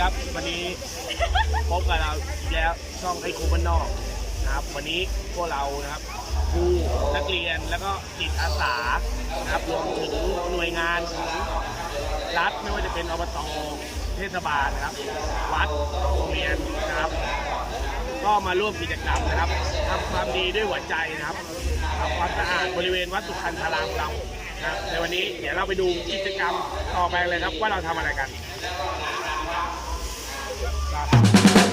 ครับ วันนี้พบกับเราอีกแล้วช่องไอคูบ้านนอกนะครับ วันนี้พวกเรานะครับครูนักเรียนแล้วก็จิตอาสานะครับรวมถึงหน่วยงานของรัฐไม่ว่าจะเป็นอบตเทศบาลนะครับ วัดโรงเรียนนะครับ ก็มาร่วมกิจกรรมนะครับทำความดีด้วยหัวใจนะครับทำความสะอาดบริเวณวัดสุขันธารามเรานะครับในวันนี้เดี๋ยวเราไปดูกิจกรรมต่อไปเลยครับว่าเราทำอะไรกัน ค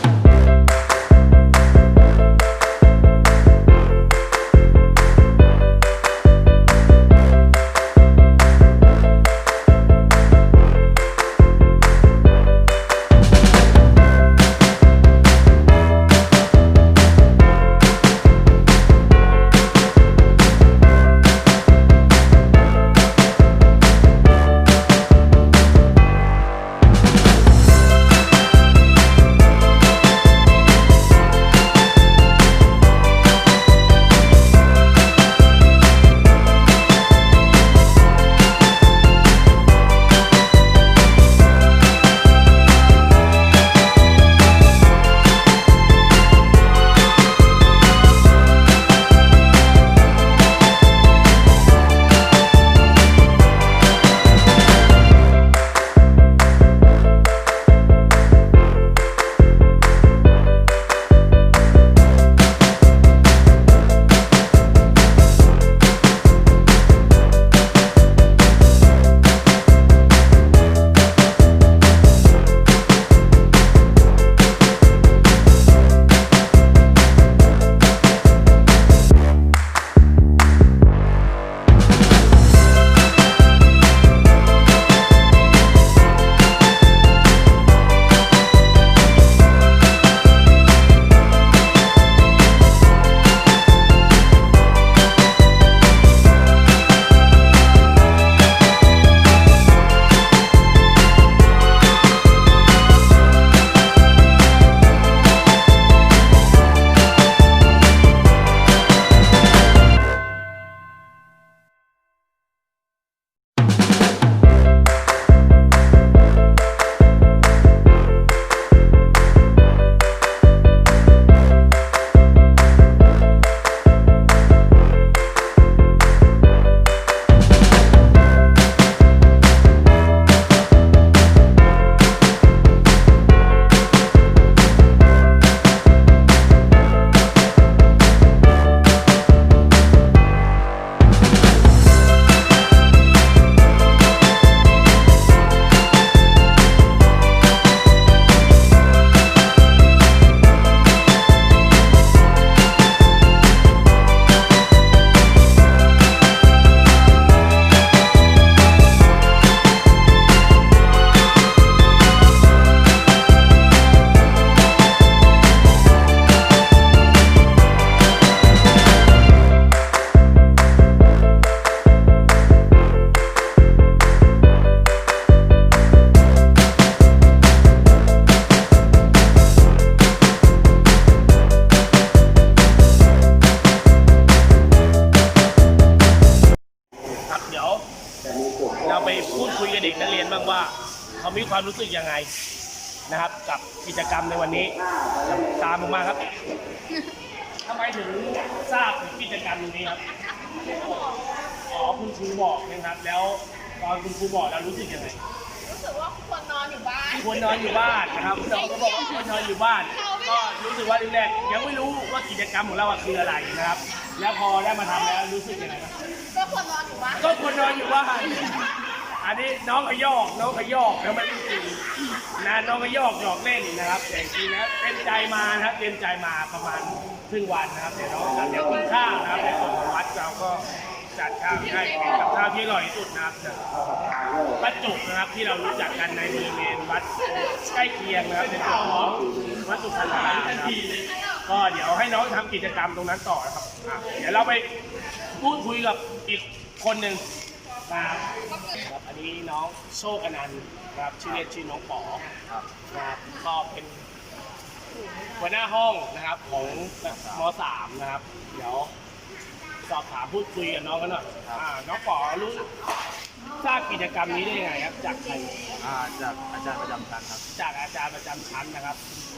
ความรู้สึกยังไงนะครับ กับกิจกรรมในวันนี้ ตามผมมาครับทำไมถึงทราบถึงกิจกรรมนี้ครับอ๋อคุณครูบอกนะครับแล้วตอนคุณครูบอกแล้วรู้สึกยังไงรู้สึกว่าควรนอนอยู่บ้านควรนอนอยู่บ้านนะครับน้องก็บอกว่าควรนอนอยู่บ้าน ก็รู้สึกว่าแรกๆยังไม่รู้ว่ากิจกรรมของเราอะคืออะไรนะครับ แล้วพอได้มาทำแล้วรู้สึกยังไงครับก็ควรนอนอยู่บ้านก็ควรนอนอยู่บ้าน อันนี้น้องขยอกน้องขยอกแล้วไม่รู้จริงนะน้องขยอกหยอกเล่นนะครับแต่จริงๆนะเต็มใจมานะครับเต็มใจมาประมาณครึ่งวันนะครับเดี๋ยวน้องจะเดี๋ยวกินข้าวนะครับในส่วนของวัดเราก็จัดข้าวให้กับข้าวที่อร่อยที่สุดนะครับจากวัดจุกนะครับที่เรารู้จักกันในบริเวณวัดใกล้เคียงนะครับในส่วนของวัดสุพรรณารามนะครับก็เดี๋ยวให้น้องทำกิจกรรมตรงนั้นต่อนะครับอะเดี๋ยวเราไปพูดคุยกับอีกคนหนึ่ง ครับครับอันนี้น้องโชคอนันต์นะครับชื่อเล่นชื่อน้องป๋อนะครับก็เป็นหัวหน้าห้องนะครับของม .3 นะครับ เดี๋ยวสอบถามพูดคุยกับน้องกันหน่อยอ่าน้องป๋อรู้อ๋อ ทราบกิจกรรมนี้ได้ยังไงครับจากใครอ่าจากอาจารย์ประจำชั้นครับจากอาจารย์ประจำชั้นนะครับ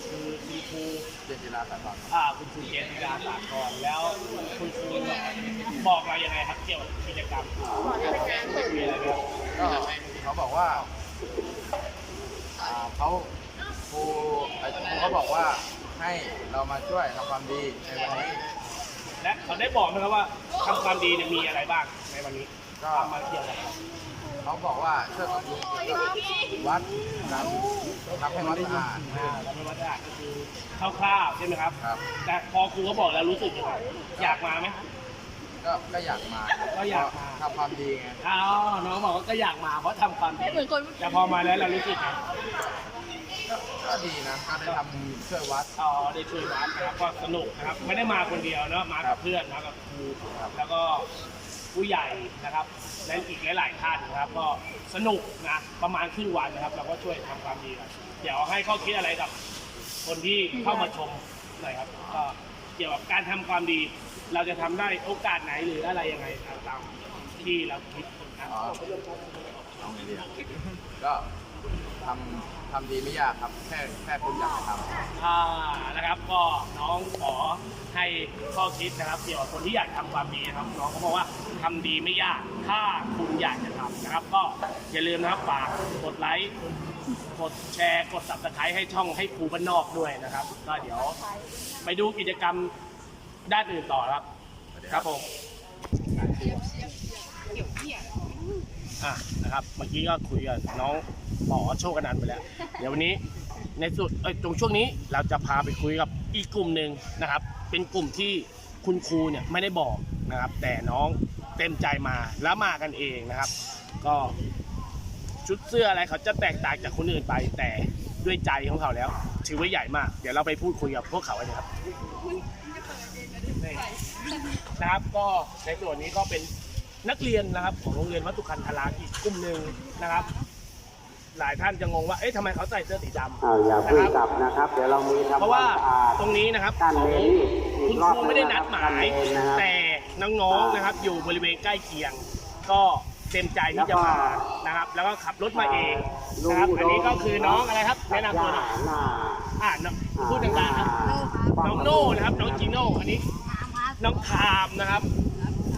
คือคุณครูเจนจิราสายฟังอ่าคุณครูเจนจิราสากรแล้วคุณครูบอกเรายังไงครับเกี่ยวกับกิจกรรมมีอะไรไหมครับก็เขาบอกว่าอ่าเขาครูไอ้ครูเขาบอกว่าให้เรามาช่วยทำความดีในวันนี้ และเขาได้บอกไหมครับว่าทำความดีเนี่ยมีอะไรบ้างในวันนี้ก็ ทำมาเกี่ยวกับอะไร เขาบอกว่าช่วยบำรุงวัดนะครับทำให้วัดสะอาดอ่าแล้วไม่ว่าจะก็คือคร่าวๆใช่ไหมครับ ครับ แต่พอครูเขาบอกแล้วรู้สึกยังไงอยากมาไหมก็ก็อยากมาก็อยากมา ทำความดีไงอ๋อน้องบอกว่าก็อยากมาเพราะทำความดีเหมือนคนแต่พอมาแล้วเรารู้สึกไงก็ดีนะก็ได้ทำช่วยวัด อ๋อได้ช่วยวัดนะครับก็สนุกนะครับ ไม่ได้มาคนเดียวเนาะมากับเพื่อนมากับครูครับแล้วก็ ผู้ใหญ่นะครับและอีกหลาย ๆ ท่านนะครับ ก็สนุกนะประมาณครึ่งวันนะครับเราก็ช่วยทำความดีกันเดี๋ยวให้ข้อคิดอะไรกับ คนที่เข้ามาชมหน่อยครับก็เกี่ยวกับการทำความดี เราจะทำได้โอกาสไหนหรืออะไรยังไงตามที่เราคิดนะอ๋อเอาไงดีอะก็ ทำทำดีไม่ยากครับ แค่แค่คุณอยากจะทำอ่านะครับก็น้องขอให้ข้อคิดนะครับเกี่ยวกับคนที่อยากทำความดีนะครับน้องเขาบอกว่าทำดีไม่ยาก ถ้าคุณอยากจะทำนะครับ ก็อย่าลืมนะครับฝากกดไลค์กดแชร์กด subscribe ให้ช่องให้ครูบ้านนอกด้วยนะครับ ก็เดี๋ยวไปดูกิจกรรมด้านอื่นต่อครับ ครับผมอ่ะนะครับเมื่อกี้ก็คุยกับน้องหมอโชคกันนันต์ไปแล้ว เดี๋ยววันนี้ในสุดเอ้ยตรงช่วงนี้เราจะพาไปคุยกับอีกกลุ่มหนึ่งนะครับ เป็นกลุ่มที่คุณครูเนี่ยไม่ได้บอกนะครับ แต่น้องเต็มใจมาแล้วมากันเองนะครับ ก็ชุดเสื้ออะไรเขาจะแตกต่างจากคนอื่นไป แต่ด้วยใจของเขาแล้ว ถือว่าใหญ่มาก เดี๋ยวเราไปพูดคุยกับพวกเขากันนะครับนะครับก็ในส่วนนี้ก็เป็น นักเรียนนะครับของโรงเรียนวัดตุคันธาราอีกกลุ่มหนึ่งนะครับ หลายท่านจะงงว่าเอ๊ะทำไมเขาใส่เสื้อสีดำ อ้าวอย่าเพิ่งกลับนะครับ เดี๋ยวเรามีทำเพราะว่าคมสะอาดตรงนี้นะครับด้านของเมนนี่อีคุกณรอบครูไม่ได้นัดหมายด้นเมนนะครับแต่น้องๆนะครับ อยู่บริเวณใกล้เคียง ก็เต็มใจที่จะมานะครับ แล้วก็ขับรถมาเองนะครับอันนี้ก็คือน้องอะไรครับแนะนำตัวหน่อยหน้าอ่าน้องพูดดังๆครับ น้องโน่นะครับ น้องจีโน่อันนี้ น้องคามนะครับ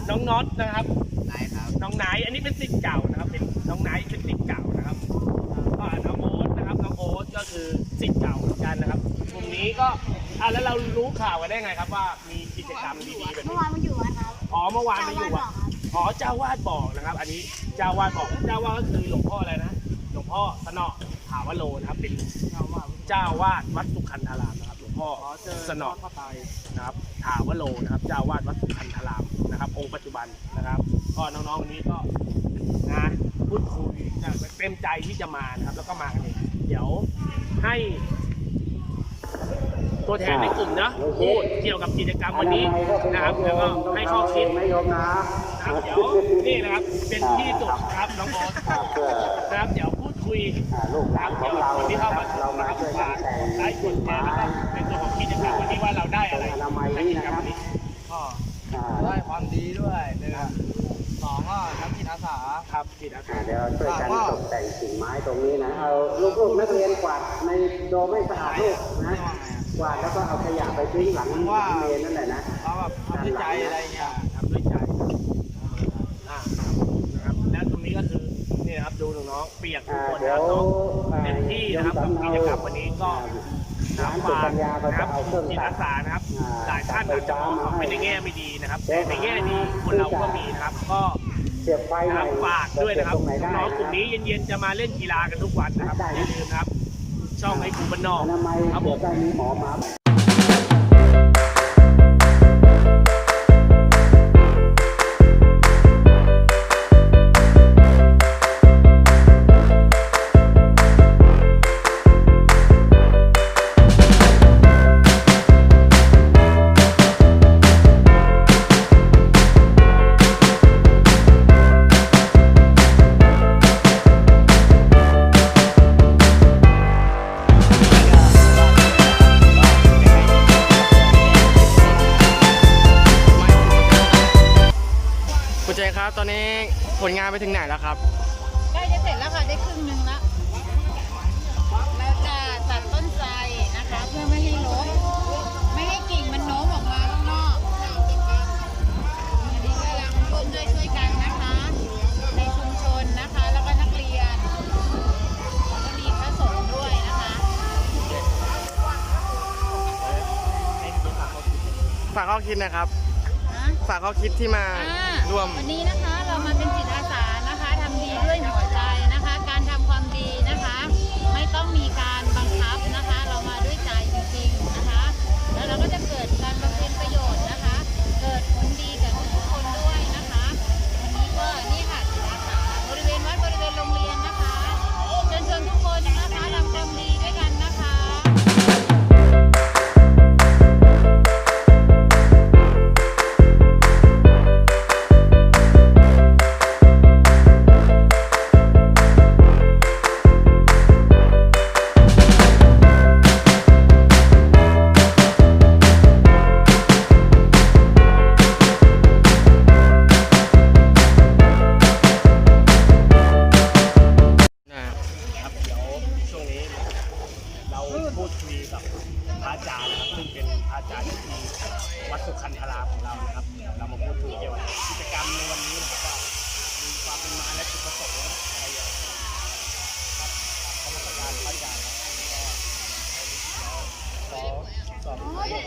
น้องน็อตนะครับ ไหนครับ น้องไนท์อันนี้เป็นสิทธิ์เก่านะครับ เป็นน้องไนท์เป็นสิทธิ์เก่านะครับอ่าน้องโอ๊ตนะครับน้องโอ๊ตก็คือสิทธิ์เก่าเหมือนกันนะครับกลุ่มนี้ก็อ่าแล้วเรารู้ข่าวกันได้ไงครับว่ามีกิจกรรมดีๆแบบเมื่นี้อวานมาอยู่วัดครับอ๋อเมื่อวานมาอยู่อะอ๋อเจ้าวาดบอกนะครับ อันนี้เจ้าวาดบอกเจ้าวาดก็คือหลวงพ่ออะไรนะ หลวงพ่อสนอถาวโลนะครับเป็นเจ้าวาดวัดสุขันธารามนะครับ หลวงพ่อสนอนะครับถาวโลนะครับ เจ้าวาดวัดสุขันธารามนะครับ องค์ปัจจุบันนะครับ ก็น้องๆวันนี้ก็นะพูดคุยนะเต็มใจที่จะมานะครับ แล้วก็มากันเองเดี๋ยวให้ ตัวแทนในกลุ่มนะพูดเกี่ยวกับกิจกรรมวันนี้นะครับ แล้วก็ให้ข้อคิดไม่ยมนะนะครับเดี๋ยวนี่นะครับเป็นที่สุดครับน้องโอ๊ตครับเพื่อนะครับเดี๋ยวพูดคุยลูกหคลารันบขอเงยวกับเราคนที่เข้ามาเรามานะครับช่วยกันแต่งไลค์กดแชร์แล้วก็เป็นตัวของกิจกรรมวันนี้ว่าเราได้อะไรในกิจกรรมวันนี้ก็อ่าได้ความดีด้วยหนึ่ง สองก็ทำจิตอาสาครับจิตอาอ่าสาเดี๋ยวช่วยกันตกแต่งกิ่งไม้ตรงนี้นะ เอาลูกๆนักเรียนกวาดในโดมให้สะอาดลูกนะกวาดแล้วก็เอาขยะไปทิ้งหลังเมนนั่นแหละนะ เราแบบทำด้วยใจอะไรเงี้ยทำด้วยใจอ่านะครับแล้วตรงนี้ก็คือนี่นะครับดูน้องๆเปียกทุกอ่าคนเดี๋นะยควรับต้องอ่าเต็มที่นะครับกับกิจกรรมวันนี้ก็ร้า นสุกัญญาเขานะคจะรับเอาเครื่องจิตตัอาดสานะครับอ่าหลายท่านอาจจะมองเขาไปในแง่ไม่ดีนะครับ แต่ในแง่ดีคนเราก็มีนะครับ ก็เสียบไฟนะหคน่รัอบยฝากด้วยนะครับตรงไหนได้น้องๆกลุ่มนี้เย็นๆจะมาเล่นกีฬากันทุกวันนะครับอย่าลืมนะครับ ช่องไอ้ครูบ้านนอกอนามัยครับผเดี๋ยวมจะมีหมอมาคุณเจครับตอนนี้ผลงานไปถึงไหนแล้วครับหนึ่งแล้วเราจะตัดต้นไทรนะคะ เพื่อไม่ให้ล้มไม่ให้กิ่งมันโน้มออกมาข้างนอกอันนี้กำลังร่วมด้วยช่วยกันนะคะ ในชุมชนนะคะ แล้วก็นักเรียนแล้วก็มีพระสงฆ์ด้วยนะคะฝากข้อคิดนะครับ นะฝากข้อคิดที่มาอ่าร่วม วันนี้นะคะเรามาเป็นจิต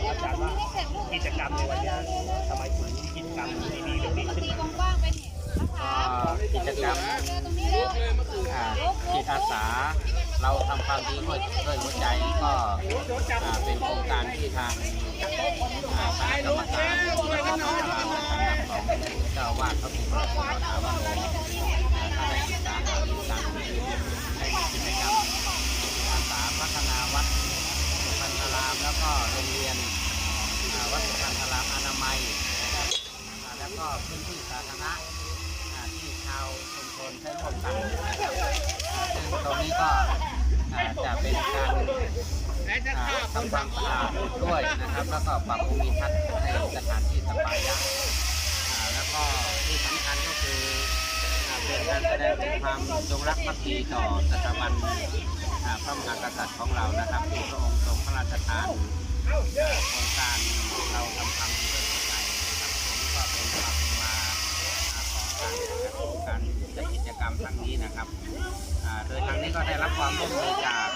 อาจารย์ว่ากิจกรรมในวันนี้ทำไมถึงกิจกรรมดีๆแบบนี้ขึ้นมากิจกรรมจิตอาสา เราทำความดีด้วยด้วยหัวใจก็เป็นโครงการที่ทางคณะกรรมการวัดพระธารามในฐานะของเจ้าอาวาดพระครูพระครูถาวโรอ่าท่านได้ศึกษาหารือกันให้มีกิจกรรมอาสาพัฒนาวัดสุพรรณาราม แล้วก็โรงเรียนอ่าวัดสุพรรณารามอนามัยนะครับอ่าแล้วก็พื้นที่สาธารณะ อ่าที่ชาวชุมชนใช้ร่วมกันนะครับอ่าซึ่งตรงนี้ก็อ่าจะเป็นการอ่า ทำความสะอาดด้วยนะครับแล้วก็ปรับภูมิทัศน์ในสถานที่สปายะอ่าแล้วก็ที่สำคัญก็คือเป็นการแสดงถึงความจงรักภักดีต่อสถาบันพระมหากษัตริย์ของเรานะครับที่พระองค์ทรงพระราชทานโครงการเราทำความดีด้วยหัวใจนะครับตรงนี้ก็เป็นความมาของการจัดกิจกรรมครั้งนี้นะครับโดยทางนี้ก็ได้รับความร่วมมือจาก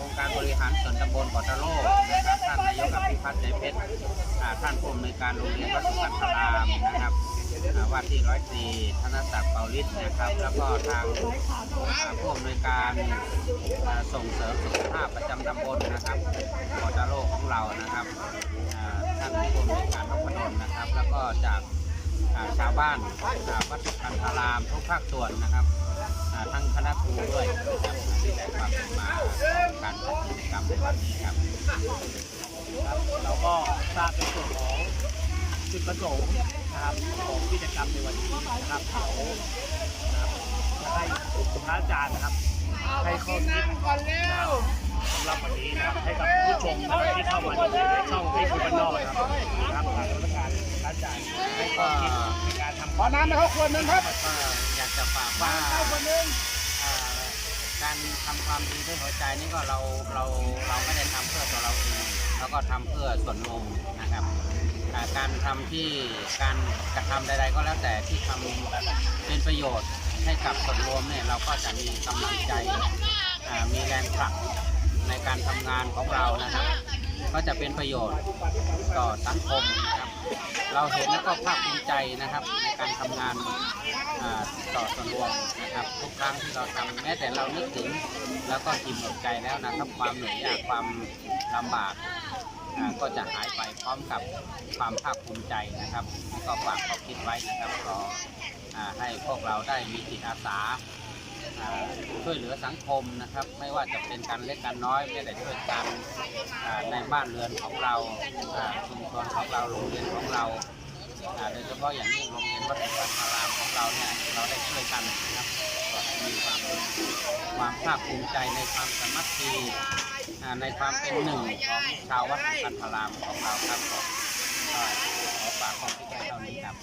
องค์การบริหารส่วนตำบลปอตะโลกนะครับท่านนายกอภิพัฒน์ใจเพชรท่านผู้อำนวยการโรงเรียนวัดสุพรรณารามนะครับว่าที่ร้อยตีธนศักดิ์เปาลิศนะครับ แล้วก็ทางอ่าผู้อำนวยการส่งเสริมสุขภาพประจำตำบลนะครับปอตะโลกของเรานะครับท่านผู้อำนวยการนพดลนะครับ แล้วก็จากชาวบ้านวัดสุพรรณารามทุกภาคส่วนนะครับ ทั้งคณะครูด้วยนะครับที่ได้ความเป็นมาการจัดกิจกรรมในวันนี้ครับครับเราก็ทราบในส่วนของจุดประสงค์นะครับของกิจกรรมในวันนี้นะครับเดี๋ยวนะครับจะให้พระอาจารย์นะครับให้ข้อคิดนะครับสำหรับวันนี้นะครับให้กับผู้ชมนะครับที่เข้ามาดูในช่องที่คือบ้านนอกนะครับนะครับทางราชการพระอาจารย์ให้ข้อคิดในการทำขอน้ำนะครับควรนึงครับ จะฝากว่าอ่าการทำความดีด้วยหัวใจนี่ก็เราเราเราไม่ได้ทำเพื่อตัวเราเองแล้วก็ทำเพื่อส่วนรวมนะครับอ่าการทำที่การกระทำใด ๆ ก็แล้วแต่ที่ทำเป็นประโยชน์ให้กับส่วนรวมเนี่ยเราก็จะมีกำลังใจอ่ามีแรงผลักในการทำงานของเรานะครับ ก็จะเป็นประโยชน์ต่อสังคมน เราเห็นแล้วก็ภาคภูมิใจนะครับ ในการทำงานอ่าต่อส่วนรวมนะครับ ทุกครั้งที่เราทำแม้แต่เรานึกถึงแล้วก็อิ่มอกใจแล้วนะครับความเหนื่อยยากความลำบากอ่าก็จะหายไปพร้อมกับความภาคภูมิใจนะครับก็ฝากข้อคิดไว้นะครับขออ่าให้พวกเราได้มีจิตอาสา ช่วยเหลือสังคมนะครับ ไม่ว่าจะเป็นการเล็กการน้อยไม่แต่ช่วยกันในบ้านเรือนของเราชุมชนของเราโรงเรียนของเราโดยเฉพาะอย่างยิ่งโรงเรียนวัดสุพรรณารามของเราเนี่ยเราได้ช่วยกันนะครับก็มีความความภาคภูมิใจในความสามัคคีในความเป็นหนึ่งของชาววัดสุพรรณารามของเราครับก็ขอฝากความคิดไว้เท่านี้ครับ